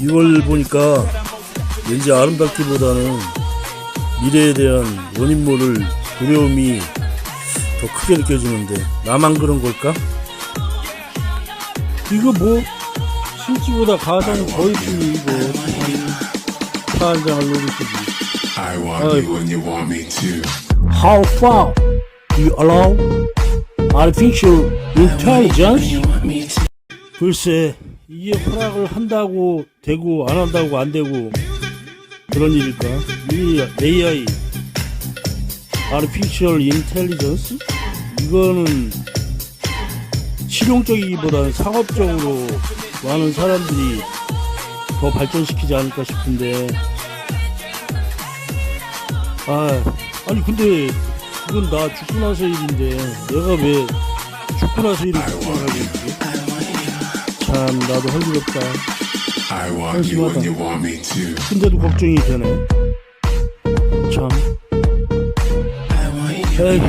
이걸 보니까 왠지 아름답기보다는 미래에 대한 원인 모를 두려움이 더 크게 느껴지는데 나만 그런 걸까? 이거 뭐 실지보다 가장 거의 뿐이 이거 차한 장을 노리시지 I want Oi. you when you want me to. How far do you allow artificial intelligence? 글쎄 이게 허락을 한다고 되고 안 한다고 안 되고 그런 일일까? 이 AI artificial intelligence 이거는 실용적이기보다는 상업적으로 많은 사람들이 더 발전시키지 않을까 싶은데 아 아니 근데 이건 나 죽고 나서 일인데 내가 왜 죽고 나서 일을 걱정하고 있지? 참 나도 when 한심하다. you want me to. 근데도 걱정이 되네 참 에이